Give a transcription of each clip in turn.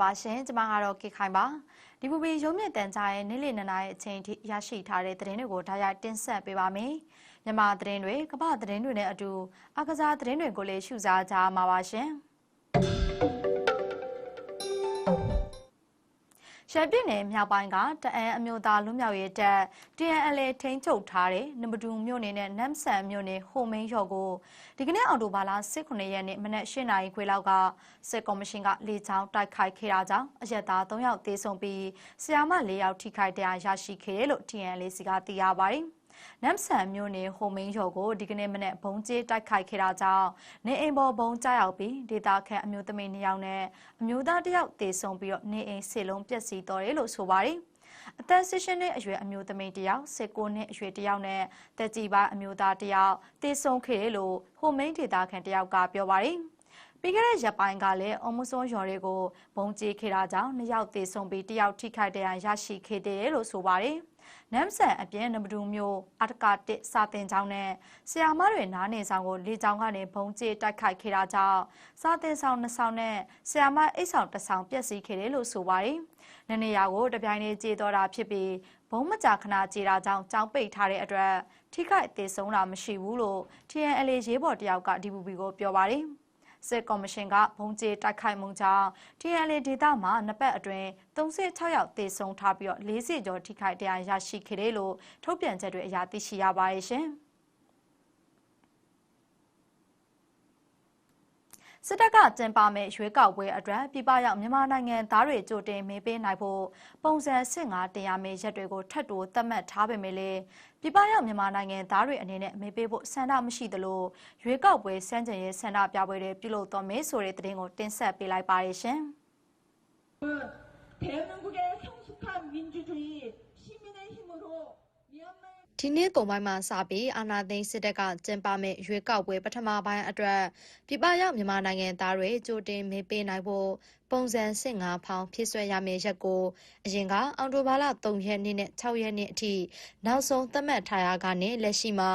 ပါရှင်ကျွန်မကတော့ကေခိုင်ပါဒီပူပီရုံးမြင့်တန်ကြားရဲ့နေ့လည်နှစ်နာရီအချိန်ထိရရှိထားတဲ့သတင်းတွေကိုဒါရိုက်တင်ဆက်ပေးပါမယ်မြန်မာသတင်းတွေကမ္ဘာသတင်းတွေနဲ့အတူအကစားသတင်းတွေကိုလည်းရှုစားကြမှာပါရှင် ရှမ်းပြည်နယ်မြောက်ပိုင်းကတအန်းအမျိုးသားလူမျိုးရေးတပ် TNLA ထိန်းချုပ်ထားတဲ့နမတူမြို့နယ်နဲ့နမ်ဆန်မြို့နယ်ဟိုမင်းရော့ကိုဒီကနေ့အော်တိုဘာလ18ရက်နေ့မနက်8နာရီခွဲလောက်ကစစ်ကော်မရှင်ကလေကြောင်းတိုက်ခိုက်ခဲ့တာကြောင့်အရက်သား3ယောက်သေဆုံးပြီးဆရာမ4ယောက်ထိခိုက်ဒဏ်ရာရရှိခဲ့တယ်လို့ TNLA စီကသိရပါတယ်။ နမ်ဆန်မြို့နယ်ဟိုမင်းရော်ကိုဒီကနေ့မနေ့ဘုံကျဲတိုက်ခိုက်ခဲ့တာကြောင့်နေအိမ်ပေါ်ဘုံကျရောက်ပြီးဒေတာခန့်အမျိုးသမီး2ယောက်နဲ့အမျိုးသား1ယောက်သေဆုံးပြီးတော့နေအိမ်စေလုံးပျက်စီးတော်တယ်လို့ဆိုပါတယ်အသက်16နှစ်အရွယ်အမျိုးသမီးတစ်ယောက်19နှစ်အရွယ်တစ်ယောက်နဲ့တက်ကြီးပါအမျိုးသားတစ်ယောက်တေဆုံးခဲ့တယ်လို့ဟိုမိန်ဒေတာခန်တစ်ယောက်ကပြောပါတယ် ပြီးခဲ့တဲ့ရက်ပိုင်းကလည်းအမှုဆုံးရော်တွေကိုဘုံကြေးခဲ့တာကြောင့်နှစ်ယောက်သေဆုံးပြီးတစ်ယောက်ထိခိုက်ဒဏ်ရာရရှိခဲ့တယ်လို့ဆိုပါတယ်။နမ်ဆန်အပြင်နမဒူမျိုးအတကတစ်စာတင်ကျောင်းနဲ့ဆရာမတွေနားနေဆောင်ကိုလေကျောင်းကနေဘုံကျတိုက်ခိုက်ခဲ့တာကြောင့်စာတင်ဆောင်နှစ်ဆောင်နဲ့ဆရာမအိတ်ဆောင်တစ်ဆောင်ပျက်စီးခဲ့တယ်လို့ဆိုပါတယ်။နနေရာကိုတပြိုင်တည်းကြေတော့တာဖြစ်ပြီးဘုံမကြာခဏကြေတာကြောင့်ကြောင်းပိတ်ထားတဲ့အတွက်ထိခိုက်အသေးဆုံးတာမရှိဘူးလို့ TNLA ရေးဘော်တယောက်က DVB ကိုပြောပါတယ်။ စစ်ကော်မရှင်ကဘုံကျေတိုက်ခိုက်မှုကြောင့် TNL ဒေသမှာနှစ်ပတ်အတွင်း36ယောက်သေဆုံးထားပြီးတော့40ကျော်ထိခိုက်တရားရရှိခဲ့တယ်လို့ထုတ်ပြန်ချက်တွေအရသိရှိရပါတယ်ရှင်။စစ်တပ်ကကျင်းပမဲ့ရွေးကောက်ပွဲအတွက်ပြည်ပရောက်မြန်မာနိုင်ငံသားတွေကြိုတင်မေးပေးနိုင်ဖို့ပုံစံစစ်ငါတင်ရမယ့်ရက်တွေကိုထပ်တိုးသတ်မှတ်ထားပေမဲ့လည်း ပြည်ပရောက်မြန်မာနိုင်ငံသားတွေအနေနဲ့မေးပေးဖို့ဆန္ဒမရှိသလိုရွေးကောက်ပွဲစမ်းကြင်ရေးဆန္ဒပြပွဲတွေပြုလုပ်တော်မယ်ဆိုတဲ့သတင်းကိုတင်ဆက်ပေးလိုက်ပါရရှင်။ 대한민국의 성숙한 민주주의 시민의 힘으로 미얀마의 ဒီနေ့ကုန်ပိုင်းမှာစပြီးအာနာသိန်းစစ်တပ်ကကျင်းပမဲ့ရွေးကောက်ပွဲပထမပိုင်းအတွက်ပြပရောက်မြန်မာနိုင်ငံသားတွေကြိုတင်မေးပေးနိုင်ဖို့ပုံစံစစ်ငါဖောင်ဖြစ်ဆွဲရမယ့်ရက်ကိုအရင်ကအော်တိုဘာလ3ရက်နေ့နဲ့6ရက်နေ့အထိနောက်ဆုံးသတ်မှတ်ထားရကနေလက်ရှိမှာ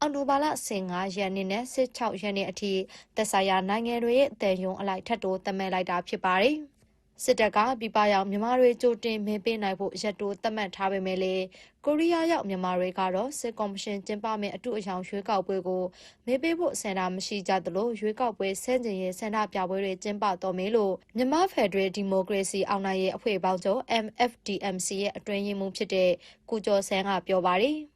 အော်တိုဘာလ15ရက်နေ့နဲ့16ရက်နေ့အထိသက်ဆိုင်ရာနိုင်ငံတွေရဲ့အတည်ယုံအလိုက်ထပ်တိုးသတ်မှတ်လိုက်တာဖြစ်ပါတယ်။ စစ်တပ်ကပြပရောက်မြန်မာတွေကြိုတင်မင်းပေးနိုင်ဖို့ရက်တိုးသတ်မှတ်ထားပေမဲ့လေကိုရီးယားရောက်မြန်မာတွေကတော့စစ်ကော်မရှင်ကျင်းပမယ့်အတူအယောင်ရွေးကောက်ပွဲကိုမေးပေးဖို့ဆန္ဒမရှိကြသလိုရွေးကောက်ပွဲဆန့်ကျင်ရေးဆန္ဒပြပွဲတွေကျင်းပတော်မယ်လို့မြန်မာဖက်ဒရယ်ဒီမိုကရေစီအောင်နိုင်ရေးအဖွဲ့ပေါင်းချုပ် MFDMC ရဲ့အတွင်းရေးမှူးဖြစ်တဲ့ကုကျော်ဆန်းကပြောပါတယ်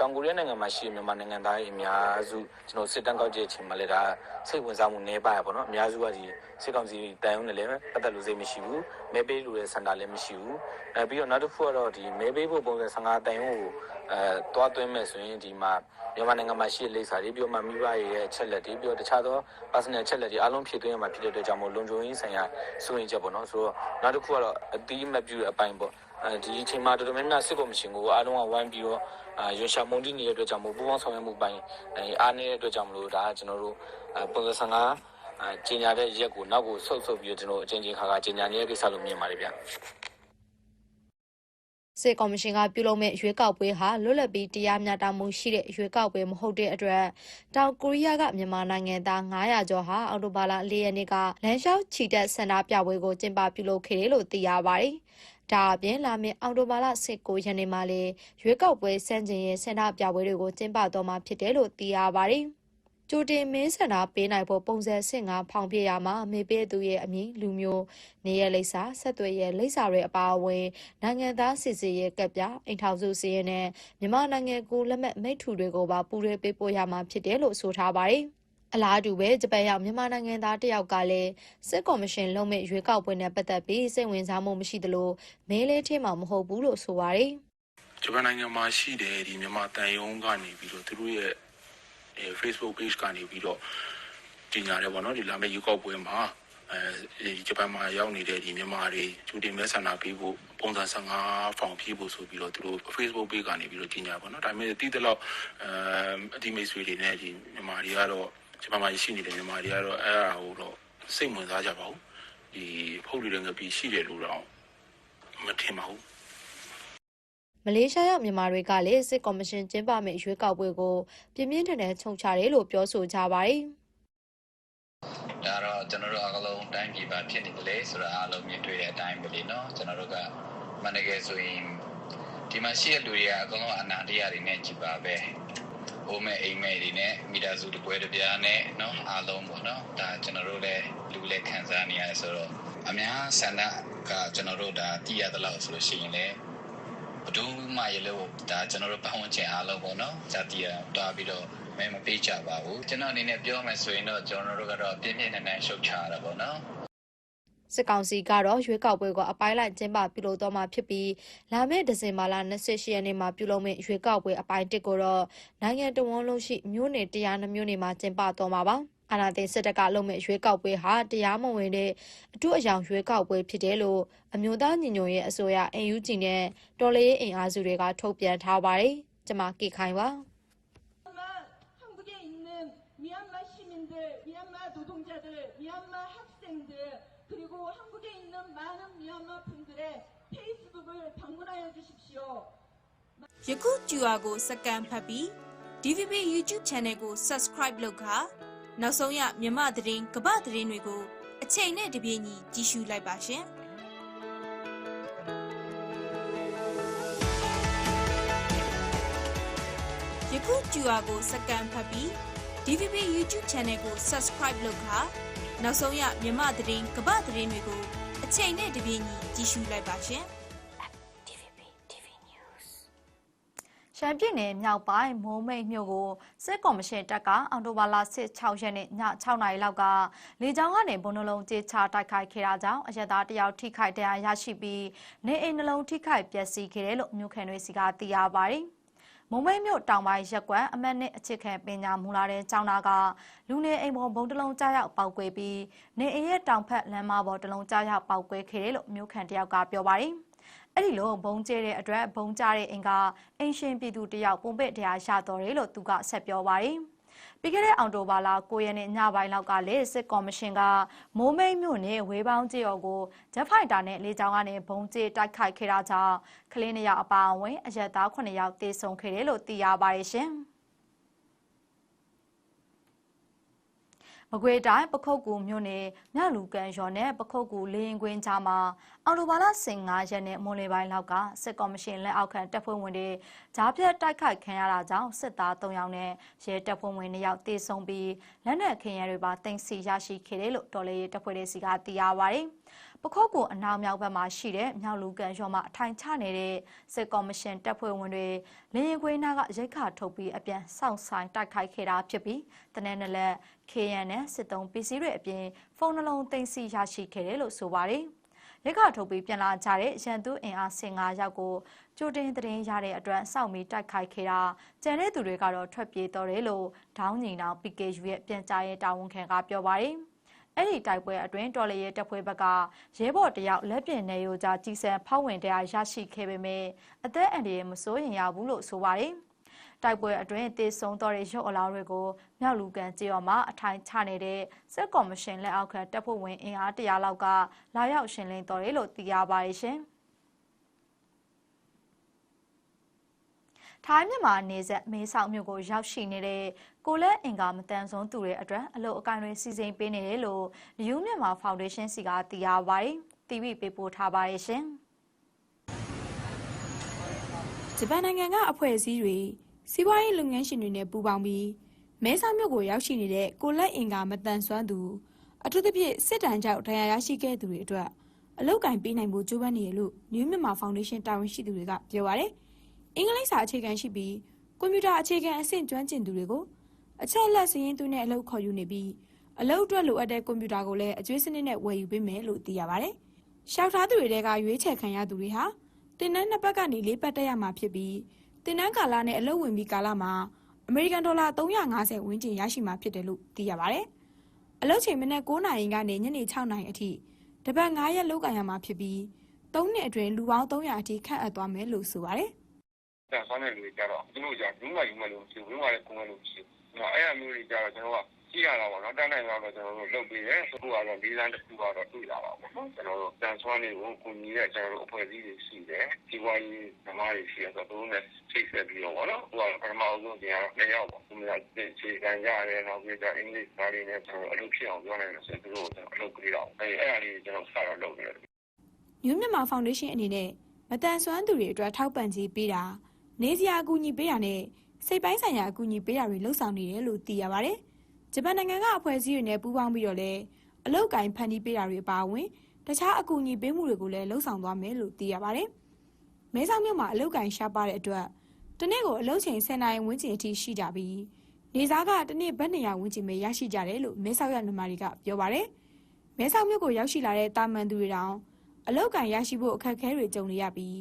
တောင်ကိုရီးယားနိုင်ငံမှာရှိမြန်မာနိုင်ငံသားတွေအများစုကျွန်တော်စစ်တမ်းကောက်ကြည့်အချိန်မှာလည်းဒါစိတ်ဝင်စားမှုနည်းပါရပါတော့အများစုကဒီစစ်ကောင်စီတန်ရုံးနဲ့လည်းပတ်သက်လို့စိတ်မရှိဘူးမဲပေးလို့လည်းစန္ဒလည်းမရှိဘူးအဲပြီးတော့နောက်တစ်ခုကတော့ဒီမဲပေးဖို့ပုံစံ15တန်ရုံးကိုအဲတွားသွင်းမဲ့ဆိုရင်ဒီမှာမြန်မာနိုင်ငံမှာရှိတဲ့လိပ်စာတွေပြီးတော့မှမိဘရဲ့အချက်လက်တွေပြီးတော့တခြားသော personal အချက်လက်တွေအားလုံးဖြည့်သွင်းရမှာဖြစ်တဲ့အတွက်ကြောင့်မို့လုံခြုံရေးဆိုင်ရာစိုးရင်ချက်ပေါ့နော်ဆိုတော့နောက်တစ်ခုကတော့အတိအမတ်ပြုတဲ့အပိုင်းပေါ့အဲ ဒီအချိန်မှာတော်တော်များများစစ်ကော်မရှင်ကိုအားလုံးကဝိုင်းပြီးတော့အာရွှေရှာမုန်တီနေတဲ့အတွက်ကြောင့်မို့ပူပေါင်းဆောင်ရွက်မှုပိုင်းအဲအားနေတဲ့အတွက်ကြောင့်မလို့ဒါကကျွန်တော်တို့ပုံစံ15အဲကျင်ညာတဲ့ရက်ကိုနောက်ကိုဆုတ်ဆုတ်ပြီးတော့ကျွန်တော်အချင်းချင်းခါခါကျင်ညာနေတဲ့ကိစ္စလို့မြင်ပါတယ်ဗျစစ်ကော်မရှင်ကပြုလုပ်မဲ့ရွေးကောက်ပွဲဟာလွတ်လပ်ပြီးတရားမျှတမှုရှိတဲ့ရွေးကောက်ပွဲမဟုတ်တဲ့အတွက်တောင်ကိုရီးယားကမြန်မာနိုင်ငံသား900ကျော်ဟာအော်တိုဘာလ၄ရက်နေ့ကလမ်းလျှောက်ချီတက်ဆန္ဒပြပွဲကိုကျင်းပပြုလုပ်ခဲ့တယ်လို့သိရပါတယ်။ ဒါအပြင်လာမယ့်အော်တိုဘာလ19ရက်နေ့မှာလည်းရွေးကောက်ပွဲစန့်ကျင်ရေးဆန္ဒပြပွဲတွေကိုကျင်းပတော့မှာဖြစ်တယ်လို့သိရပါတယ်။ကြိုတင်မင်းဆန္ဒပေးနိုင်ဖို့ပုံစံစစ်ငါဖောင်ပြရမှာမေပေးသူရဲ့အမည်လူမျိုးနေရလိပ်စာဆက်သွယ်ရဲ့လိပ်စာတွေအပါအဝင်နိုင်ငံသားစစ်စစ်ရဲ့ကပ်ပြအိမ်ထောင်စုစီးရင်နဲ့မြန်မာနိုင်ငံကိုလက်မှတ်မိတ်ထူတွေကိုပါပူးရဲပေးပို့ရမှာဖြစ်တယ်လို့ဆိုထားပါတယ် အလားတူပဲဂျပန်ရောက်မြန်မာနိုင်ငံသားတယောက်ကလည်းစစ်ကော်မရှင်လုံမဲ့ရွေးကောက်ပွဲနဲ့ပတ်သက်ပြီးစိတ်ဝင်စားမှုမရှိသလိုမဲလေးထင်းမှာမဟုတ်ဘူးလို့ဆိုပါတယ်ဂျပန်နိုင်ငံမှာရှိတဲ့ဒီမြန်မာတန်ယုံကနေပြီးတော့သူတို့ရဲ့အဲ Facebook page ကနေပြီးတော့ကြီးညာတယ်ပေါ့နော်ဒီလာမယ့်ယူကောက်ပွဲမှာအဲဂျပန်မှာရောက်နေတဲ့ဒီမြန်မာတွေကျူတင်မဲဆန္ဒပေးဖို့ပုံစံ15ဖောင်ဖြည့်ဖို့ဆိုပြီးတော့သူတို့ Facebook page ကနေပြီးတော့ကြီးညာပေါ့နော်ဒါပေမဲ့တီးတဲ့လောက်အဲအဒီမိတ်ဆွေတွေနဲ့ဒီမြန်မာတွေကတော့ ဂျပန်မှာရှိနေတဲ့မြန်မာတွေကတော့အဲအားဟိုတော့စိတ်ဝင်စားကြပါဘူးဒီဖုတ်တွေငပြရှိတယ်လို့တော့မထင်ပါဘူးမလေးရှားရောက်မြန်မာတွေကလည်းစစ်ကော်မရှင်ကျင်းပမယ့်ရွေးကောက်ပွဲကိုပြင်းပြင်းထန်ထန်ခြုံချတယ်လို့ပြောဆိုကြပါတယ်။ဒါတော့ကျွန်တော်တို့အကလုံးတိုင်းပြည်ပါဖြစ်နေတယ်လေဆိုတော့အားလုံးမြင်တွေ့တဲ့အတိုင်းပဲလေနော်ကျွန်တော်တို့ကမန္တကယ်ဆိုရင်ဒီမှာရှိတဲ့လူတွေကအကုန်လုံးအနာတရားတွေနဲ့ကြည်ပါပဲ ဟိုမဲ့အိမ်မဲ့တွေနဲ့မိသားစုတစ်ပွဲတစ်ပြားနဲ့နော်အားလုံးပေါ့နော်ဒါကျွန်တော်တို့လည်းလူလည်းခံစားနေရတယ်ဆိုတော့အများဆန္ဒကကျွန်တော်တို့ဒါတည်ရသလောက်ဆိုလို့ရှိရင်လည်းဘဒုမှရလို့ဒါကျွန်တော်တို့ပတ်ဝန်းကျင်အားလုံးပေါ့နော်ဇာတိရတွားပြီးတော့မဲမပေးကြပါဘူးကျွန်တော်အနေနဲ့ပြောမယ်ဆိုရင်တော့ကျွန်တော်တို့ကတော့ပြင်းပြင်းထန်ထန်ရှုတ်ချရတာပေါ့နော် စစ်ကောင်စီကတော့ရွေးကောက်ပွဲကိုအပိုင်းလိုက်ကျင်းပပြုလုပ်တော့မှာဖြစ်ပြီးလာမယ့်ဒီဇင်ဘာလ28ရက်နေ့မှာပြုလုပ်မယ့်ရွေးကောက်ပွဲအပိုင်း1ကိုတော့နိုင်ငံတော်ဝန်လုံးရှိမြို့နယ်102မြို့နယ်မှာကျင်းပတော့မှာပါအာနာသိန်းစစ်တပ်ကလုပ်မဲ့ရွေးကောက်ပွဲဟာတရားမဝင်တဲ့အထူးအယောင်ရွေးကောက်ပွဲဖြစ်တယ်လို့အမျိုးသားညီညွတ်ရေးအစိုးရ NUG နဲ့တော်လှန်ရေးအင်အားစုတွေကထုတ်ပြန်ထားပါတယ်။ကျွန်မကေခိုင်ပါ 그리고 한국에 있는 많은 미얀마 분들의 페이스북을 방문하여 주십시오. ယခု QR ကိုစကန်ဖတ်ပြီး DVB YouTube Channel ကို Subscribe လုပ်ခါနောက်ဆုံးရမြမသတင်းကပ္ပသတင်းတွေကိုအချိန်နဲ့တပြေးညီကြည့်ရှုလိုက်ပါရှင်ယခု QR ကိုစကန်ဖတ်ပြီး DVB YouTube Channel ကို Subscribe လုပ်ခါ နောက်ဆုံးရမြမသတင်းကပ္ပသတင်းတွေကိုအချိန်နဲ့တပြေးညီကြည့်ရှုလိုက်ပါရှင်ရှမ်းပြည်နယ်မြောက်ပိုင်းမိုးမိတ်မြို့ကိုစစ်ကော်မရှင်တပ်ကအော်တိုဘာလ16ရက်နေ့ည6နာရီလောက်ကလေကြောင်းကနေဘုံနှလုံးကြေးချတိုက်ခိုက်ခဲ့တာကြောင့်အရက်သားတယောက်ထိခိုက်ဒဏ်ရာရရှိပြီးနေအိမ်နှလုံးထိခိုက်ပျက်စီးခဲ့တယ်လို့မြို့ခံတွေစီကသိရပါတယ်။ မုံမိတ်မြို့တောင်ပိုင်းရက်ကွက်အမတ်နဲ့အခြေခံပညာမူလာတဲ့ကျောင်းသားကလူနေအိမ်ပေါ်ဘုံတစ်လုံးကြားရောက်ပောက်ကွဲပြီးနေအိမ်ရဲ့တောင်ဖက်လမ်းမပေါ်တစ်လုံးကြားရောက်ပောက်ကွဲခဲ့တယ်လို့မြို့ခံတယောက်ကပြောပါတယ်။အဲ့ဒီလိုဘုံကျဲတဲ့အတွက်ဘုံကျတဲ့အင်ကအင်ရှင်ပြည်သူတယောက်ပုံပစ်တရားရတော်တယ်လို့သူကဆက်ပြောပါတယ်။ ပြီးခဲ့တဲ့အောက်တိုဘာလ9ရက်နေ့ညပိုင်းလောက်ကလေစစ်ကော်မရှင်ကမိုးမိတ်မြို့နယ်ဝေးပေါင်းကျေးော်ကိုဂျက်ဖိုက်တာနဲ့လေကြောင်းကနေဘုံကျဲတိုက်ခိုက်ခဲ့တာကြောင့်ကလေးနှစ်ယောက်အပါအဝင်အရက်သား9ယောက်တေဆုံးခဲ့တယ်လို့သိရပါတယ်ရှင်။မကွေတိုင်းပခုတ်ကူမြို့နယ်မြလူကန်ရွာနဲ့ပခုတ်ကူလေရင်ကွင်းကြားမှာ အော်တိုဘာလ15ရက်နေ့မွန်လယ်ပိုင်းလောက်ကစစ်ကော်မရှင်လက်အောက်ခံတပ်ဖွဲ့ဝင်တွေဂျားပြတ်တိုက်ခိုက်ခံရတာကြောင့်စစ်သား3ယောက်နဲ့ရဲတပ်ဖွဲ့ဝင်2ယောက်တေဆုံးပြီးလက်နက်ခင်ရတွေပါတင်စီရရှိခဲ့တယ်လို့တော်လေးတပ်ဖွဲ့တွေစီကသိရပါတယ်။ပခုတ်ကူအနောက်မြောက်ဘက်မှာရှိတဲ့မြောက်လူကန်ရွာမှာအထိုင်ချနေတဲ့စစ်ကော်မရှင်တပ်ဖွဲ့ဝင်တွေလေရင်ကွင်းနာကရိတ်ခါထုတ်ပြီးအပြန်စောင့်ဆိုင်တိုက်ခိုက်ခဲ့တာဖြစ်ပြီးတနက်နက်လက် KN နဲ့စစ်တုံးပစ္စည်းတွေအပြင်ဖုန်းနှလုံးသိမ်းဆည်းရရှိခဲ့တယ်လို့ဆိုပါတယ်။ ရက်ခထုတ်ပြီးပြန်လာကြတဲ့ရန်သူအင်အား15ယောက်ကိုကြိုတင်သတင်းရတဲ့အတွက်စောင့်ပြီးတိုက်ခိုက်ခဲ့တာကျန်တဲ့သူတွေကတော့ထွက်ပြေးတော်တယ်လို့ဒေါင်းညီနောင် PKU ရဲ့ပြန်ကြားရေးတာဝန်ခံကပြောပါတယ်။အဲ့ဒီတိုက်ပွဲအတွင်းတော်လရဲ့တပ်ဖွဲ့ဘက်ကရဲဘော်တယောက်လက်ပြင်နေရိုကြားကြီးစံဖောက်ဝင်တရားရရှိခဲ့ပေမဲ့အသက်အန္တရာယ်မစိုးရင်ရဘူးလို့ဆိုပါတယ်။ တိုက်ပွဲအတွင်းတေဆုံးတော်တဲ့ရုပ်အလောင်းတွေကိုမြောက်လူကန်ကျေးရွာမှာအထိုင်ချနေတဲ့စစ်ကော်မရှင်လက်အောက်ခံတပ်ဖွဲ့ဝင်အင်အားတရာလောက်ကလာရောက်ရှင်းလင်းတော်တယ်လို့သိရပါတယ်ရှင်။ထိုင်းမြန်မာနေဆက်မေးဆောင်မြို့ကိုရောက်ရှိနေတဲ့ကိုလက်အင်ကာမတန်ဆုံးသူတွေအတွက်အလို့အကိုင်တွေစီစဉ်ပေးနေတယ်လို့ယူမြန်မာဖောင်ဒေးရှင်းစီကသိရပါတယ်။တီဗီပေးပို့ထားပါတယ်ရှင်။ဂျပန်နိုင်ငံကအဖွဲ့အစည်းတွေ စီးပွားရေးလုပ်ငန်းရှင်တွေနဲ့ပူးပေါင်းပြီးမဲဆောက်မြို့ကိုရောက်ရှိနေတဲ့ကိုလက်အင်ကာမတန်ဆွမ်းသူအထူးသဖြင့်စစ်တမ်းကြောင့်ဒဏ်ရာရရှိခဲ့သူတွေအတွက်အလောက်ကင်ပေးနိုင်ဖို့ကြိုးပမ်းနေရလို့ New Myanmar Foundation တာဝန်ရှိသူတွေကပြောပါရယ်အင်္ဂလိပ်စာအခြေခံရှိပြီးကွန်ပျူတာအခြေခံအဆင့်ကျွမ်းကျင်သူတွေကိုအချက်လက်စရင်းသူနဲ့အလုပ်ခေါ်ယူနေပြီးအလုပ်အတွက်လိုအပ်တဲ့ကွန်ပျူတာကိုလည်းအကျွေးစနစ်နဲ့ဝယ်ယူပေးမယ်လို့သိရပါရယ်ရှောက်ထားသူတွေကရွေးချယ်ခံရသူတွေဟာတင်နန်းနှစ်ပတ်ကနေလေးပတ်တက်ရမှာဖြစ်ပြီး တင်နန်းကာလနဲ့အလုပ်ဝင်ပြီးကာလမှာအမေရိကန်ဒေါ်လာ350ဝန်းကျင်ရရှိမှာဖြစ်တယ်လို့သိရပါတယ်။အလုပ်ချိန်မနက်9နာရီကနေညနေ6နာရီအထိတပတ်9ရက်လုပ်ကင်ရမှာဖြစ်ပြီး3နှစ်အတွင်းလူပေါင်း300အထိခန့်အပ်သွားမယ်လို့ဆိုပါတယ်တန်ဆွမ်းတဲ့လူတွေကြတော့သူတို့ကယူမယူမလို့မရှိဘူးဝင်းဝါလည်းကုန်တယ်လို့မရှိဘူး။ အဲ့အမျိုးတွေကြတော့ကျွန်တော်ကကြည့်ရတာပေါ့နော်တန်းနိုင်တော့ကျွန်တော်တို့လုပ်ပေးတယ်အခုကတော့လေးလမ်းတစ်ခုကတော့တွေ့လာပါပေါ့နော်ကျွန်တော်တို့တန်ဆွမ်းတွေကိုကူညီတဲ့ကျွန်တော်တို့အဖွဲ့အစည်းတွေရှိတယ်ဒီဝိုင်းဓမ္မတွေရှိရဆိုတော့သူတို့နဲ့ချိတ်ဆက်ပြီးတော့ပေါ့နော်ဟိုကပထမအဆုံးပြန်တော့နှစ်ယောက်ပေါ့သူများခြေခံကြရတယ်နောက်ပြီးတော့အင်္ဂလိပ်စာတွေနဲ့ကျွန်တော်အလုပ်ဖြစ်အောင်ပြောနိုင်တယ်ဆိုသူတို့အလုပ်ပေးတော့အဲအဲ့အရာလေးကျွန်တော်စတော့လုပ်နေတယ်ညွတ်မြန်မာဖောင်ဒေးရှင်းအနေနဲ့မတန်ဆွမ်းသူတွေအတွက်ထောက်ပံ့ကြေးပေးတာနေစရာအကူအညီပေးတာနဲ့ စိတ်ပိုင်းဆိုင်ရာအကူအညီပေးတာတွေလှုပ်ဆောင်နေတယ်လို့သိရပါတယ်။ဂျပန်နိုင်ငံကအဖွဲ့အစည်းတွေနဲ့ပူးပေါင်းပြီးတော့လည်းအလုပ်ကိုင်ဖန်တီးပေးတာတွေအပါအဝင်တခြားအကူအညီပေးမှုတွေကိုလည်းလှုပ်ဆောင်သွားမယ်လို့သိရပါတယ်။မဲဆောက်မြို့မှာအလုပ်ကိုင်ရှားပါတဲ့အတွက်တနေ့ကိုအလုပ်ချိန်10နာရီဝန်းကျင်အထိရှိကြပြီးနေစားကတနေ့ဘတ်200ဝန်းကျင်ပဲရရှိကြတယ်လို့မဲဆောက်ရနမတွေကပြောပါတယ်။မဲဆောက်မြို့ကိုရောက်ရှိလာတဲ့တာမန်သူတွေတောင်အလောက်ကန်ရရှိဖို့အခက်အခဲတွေကြုံနေရပြီး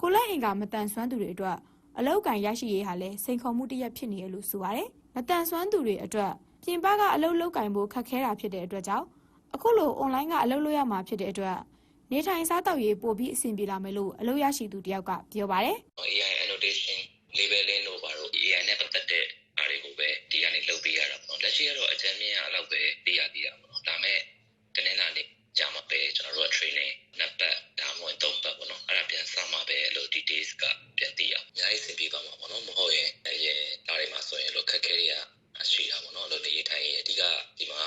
ကိုလက်အင်ကမတန်ဆွမ်းသူတွေအတွက် အလောက်ကန်ရရှိရေးဟာလည်းစိန်ခေါ်မှုတစ်ရပ်ဖြစ်နေရလို့ဆိုပါတယ်။မတန်ဆွမ်းသူတွေအတွက်ပြင်ပကအလုပ်လောက်ကန်ဖို့ခက်ခဲတာဖြစ်တဲ့အတွက်ကြောင့်အခုလိုအွန်လိုင်းကအလုပ်လုပ်ရမှာဖြစ်တဲ့အတွက်နေထိုင်စားတောက်ရေးပို့ပြီးအဆင်ပြေလာမယ်လို့အလုပ်ရရှိသူတယောက်ကပြောပါတယ် AI annotation labeling တို့ပါတော့ AI နဲ့ပတ်သက်တဲ့အားတွေကိုပဲဒီကနေလုပ်ပေးရတာပေါ့လက်ရှိကတော့အကြမ်းမြင့်အလောက်ပဲသိရသေးတာပေါ့ဒါမဲ့တနင်္လာနေ့ကြာမှာပဲကျွန်တော်တို့က training နှစ်ပတ်ဒါမှမဟုတ်သုံးပတ်ပေါ့နော်အဲ့ဒါပြန်စမှာပဲလို့ details က ပြန်သိရအောင်အများကြီးသင်ပြပါမှာပေါ့နော်မဟုတ်ရင်အရင်ဒါတွေမှာဆိုရင်လို့ခက်ခဲတွေကရှိတာပေါ့နော်လို့နေထိုင်ရေးအဓိကဒီမှာ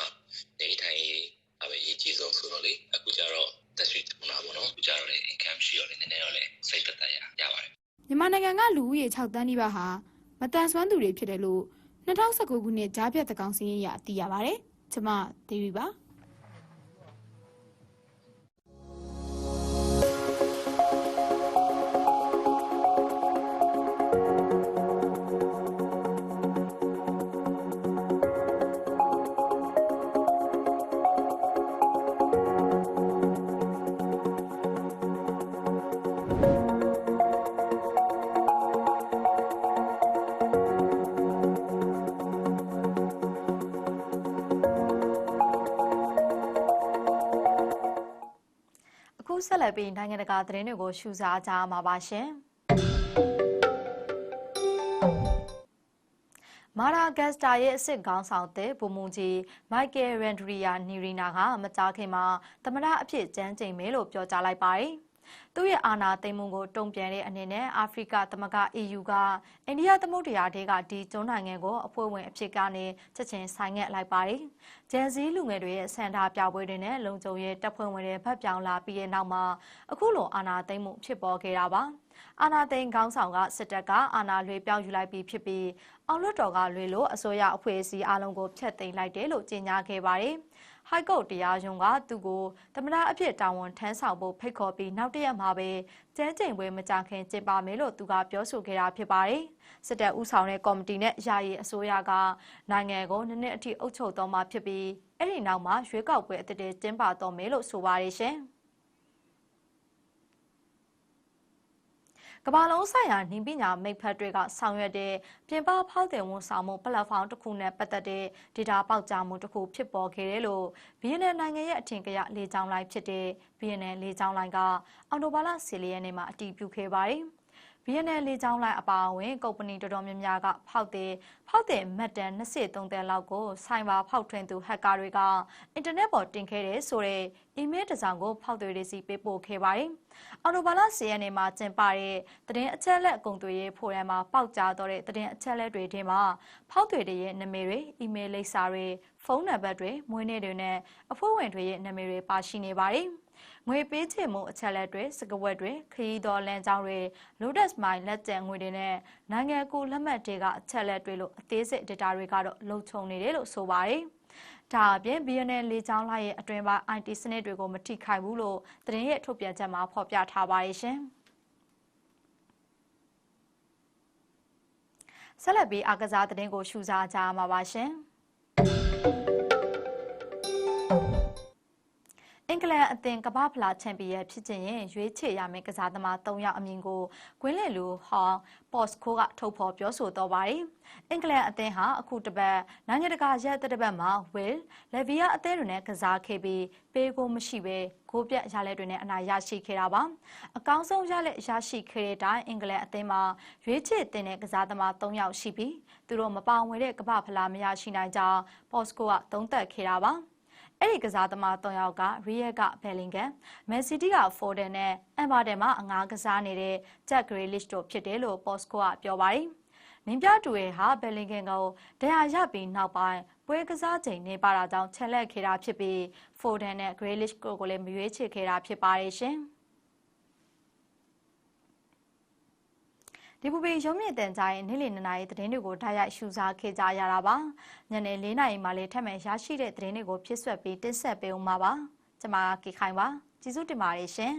နေထိုင်ရေးအပဲရေးကြီးဆုံးဆိုတော့လေအခုကျတော့တက်ရှိထုံတာပေါ့နော်အခုကျတော့လေ income ရှိတော့လေနည်းနည်းတော့လေစိတ်သက်သာရရပါတယ်။မြန်မာနိုင်ငံကလူဦးရေ6တန်းနီးပါးဟာမတန်ဆွမ်းသူတွေဖြစ်တယ်လို့2019ခုနှစ်ကြားဖြတ်တကောင်စင်းရသိရပါတယ်။ကျွန်မဒေဗီပါ။ ဆက်လက်ပြီးနိုင်ငံတကာသတင်းတွေကိုရှုစားကြမှာပါရှင်မာရာဂတ်စတာရဲ့အစ်စ်ခေါင်းဆောင်တဲ့ဘူမူကြီးမိုက်ကယ်ရန်ဒရီယာနီရီနာကမကြာခင်မှာသမရအဖြစ်ကျန်းကျိန်မယ်လို့ပြောကြားလိုက်ပါတယ်။ သူ့ရဲ့အာဏာသိမ်းမှုကိုတုံ့ပြန်တဲ့အနေနဲ့အာဖရိကသမဂ္ဂ EU ကအိန္ဒိယသမုဒ္ဒရာထဲကဒီကျွန်းနိုင်ငံကိုအဖွဲ့ဝင်အဖြစ်ကနေချက်ချင်းဆိုင်ငက်လိုက်ပါတယ်။ဂျန်ဇီလူငယ်တွေရဲ့ဆန္ဒပြပွဲတွေနဲ့လုံခြုံရေးတပ်ဖွဲ့ဝင်တွေဗတ်ပြောင်းလာပြီးတဲ့နောက်မှာအခုလိုအာဏာသိမ်းမှုဖြစ်ပေါ်ခဲ့တာပါ။အာဏာသိမ်းခေါင်းဆောင်ကစစ်တပ်ကအာဏာလွှဲပြောင်းယူလိုက်ပြီးဖြစ်ပြီးအောင်လွတ်တော်ကလွှဲလို့အစိုးရအဖွဲ့အစည်းအလုံးကိုဖျက်သိမ်းလိုက်တယ်လို့ကြေညာခဲ့ပါတယ်။ ဟိုက်ကုတ်တရားရုံးကသူ့ကိုသမနာအဖြစ်တာဝန်ထမ်းဆောင်ဖို့ဖိတ်ခေါ်ပြီးနောက်တရက်မှာပဲကျန်းကျင်ပွဲမကြခင်ကျင်းပမယ်လို့သူကပြောဆိုခဲ့တာဖြစ်ပါတယ်။စစ်တပ်ဦးဆောင်တဲ့ကော်မတီနဲ့ယာယီအစိုးရကနိုင်ငံကိုနှစ်နှစ်အထိအုပ်ချုပ်တော်မှာဖြစ်ပြီးအဲ့ဒီနောက်မှာရွေးကောက်ပွဲအသစ်တွေကျင်းပတော်မယ်လို့ဆိုပါတယ်ရှင်။ ကမ္ဘာလုံးဆိုင်ရာနှင်းပညာမိတ်ဖက်တွေကဆောင်ရွက်တဲ့ပြင်ပဖောက်တယ်ဝန်ဆောင်မှုပလက်ဖောင်းတစ်ခုနဲ့ပတ်သက်တဲ့ဒေတာပေါက်ကြားမှုတစ်ခုဖြစ်ပေါ်ခဲ့တယ်လို့ BNN နိုင်ငံရဲ့အထင်ကရလေကြောင်းလိုင်းဖြစ်တဲ့ BNN လေကြောင်းလိုင်းကအော်တိုဘာလ10ရက်နေ့မှာအတည်ပြုခဲ့ပါတယ်။ BNN လေကြောင်းလိုင်းအပါအဝင်ကုမ္ပဏီတော်တော်များများကဖောက်တယ်ဖောက်တယ်မတ်တန်23တန်လောက်ကိုဆိုင်ဘာဖောက်ထွင်းသူဟက်ကာတွေကအင်တာနက်ပေါ်တင်ခဲ့တဲ့ဆိုတဲ့အီးမေးလ်တစ်စောင်ကိုဖောက်တွေတွေစီပေးပို့ခဲ့ပါတယ်။အော်တိုဘာလ10ရက်နေ့မှာကျင်းပတဲ့သတင်းအချက်လက်အကုန်တွေရဲ့ဖိုရမ်မှာပေါက်ကြားတော့တဲ့သတင်းအချက်လက်တွေထဲမှာဖောက်တွေတွေရဲ့နာမည်တွေအီးမေးလ်လိပ်စာတွေဖုန်းနံပါတ်တွေမွေးနေ့တွေနဲ့အဖွဲ့ဝင်တွေရဲ့နာမည်တွေပါရှိနေပါတယ်။ ငွေပေးချေမှုအချက်လက်တွေစကဝက်တွေခရီးတော်လမ်းကြောင်းတွေ Lotus Mine လက်ကျန်ငွေတွေနဲ့နိုင်ငံကိုလက်မှတ်တွေကအချက်လက်တွေလို့အသေးစိတ် data တွေကတော့လုံခြုံနေတယ်လို့ဆိုပါတယ်။ဒါအပြင် BNN လေးချောင်းလိုက်ရဲ့အတွင်ပိုင်း IT စနစ်တွေကိုမထိခိုက်ဘူးလို့သတင်းရဲ့ထုတ်ပြန်ချက်မှာဖော်ပြထားပါတယ်ရှင်။ဆက်လက်ပြီးအကစားသတင်းကိုရှုစားကြမှာပါရှင်။ အင်္ဂလန်အသင်းကမ္ဘာဖလားချန်ပီယံဖြစ်ခြင်းရင်ရွေးချယ်ရမယ့်ကစားသမား၃ယောက်အမည်ကိုကွင်းလယ်လူဟောင်းပေါ့စကိုကထုတ်ဖော်ပြောဆိုတော့ပါတယ်။အင်္ဂလန်အသင်းဟာအခုတစ်ပတ်နိုင်ငံတကာရက်တစ်ပတ်မှာဝယ်လက်ဗီယာအသင်းတွေနဲ့ကစားခဲ့ပြီးပေးကိုမရှိပဲဂိုးပြတ်ရလက်တွေနဲ့အနိုင်ရရှိခဲ့တာပါ။အကောင်းဆုံးရလက်ရရှိခဲ့တဲ့အတိုင်းအင်္ဂလန်အသင်းမှာရွေးချယ်တင်တဲ့ကစားသမား၃ယောက်ရှိပြီးသူတို့မပါဝင်တဲ့ကမ္ဘာဖလားမရရှိနိုင်ကြောင်းပေါ့စကိုကသုံးသပ်ခဲ့တာပါ။ အဲ့ဒီကစားသမား၃ယောက်ကရီယက်ကဘယ်လင်ဂန်မန်စီးတီးကဖော်ဒန်နဲ့အမ်ဘာဒန်မှာအငားကစားနေတဲ့ဂျက်ဂရေးလစ်တို့ဖြစ်တယ်လို့ပေါ့စကိုကပြောပါတယ်။နင်းပြတူရဲ့ဟာဘယ်လင်ဂန်ကိုတရားရပြီးနောက်ပိုင်းပွဲကစားချိန်နေပါတာကြောင့်ချက်လက်ခဲ့တာဖြစ်ပြီးဖိုဒန်နဲ့ဂရေးလစ်ကိုကိုလည်းမရွေးချယ်ခဲ့တာဖြစ်ပါတယ်ရှင်။ ဒီပူပေရုံးမြင့်တန်ကြရဲ့နေ့လည်2နာရီသတင်းတွေကိုဓာတ်ရိုက်ရှုစားခဲ့ကြရတာပါညနေ4နာရီမှလည်းထပ်မံရရှိတဲ့သတင်းတွေကိုဖြစ်ဆွက်ပြီးတင်ဆက်ပေးဦးမှာပါကျွန်မကေခိုင်ပါကျေးဇူးတင်ပါတယ်ရှင်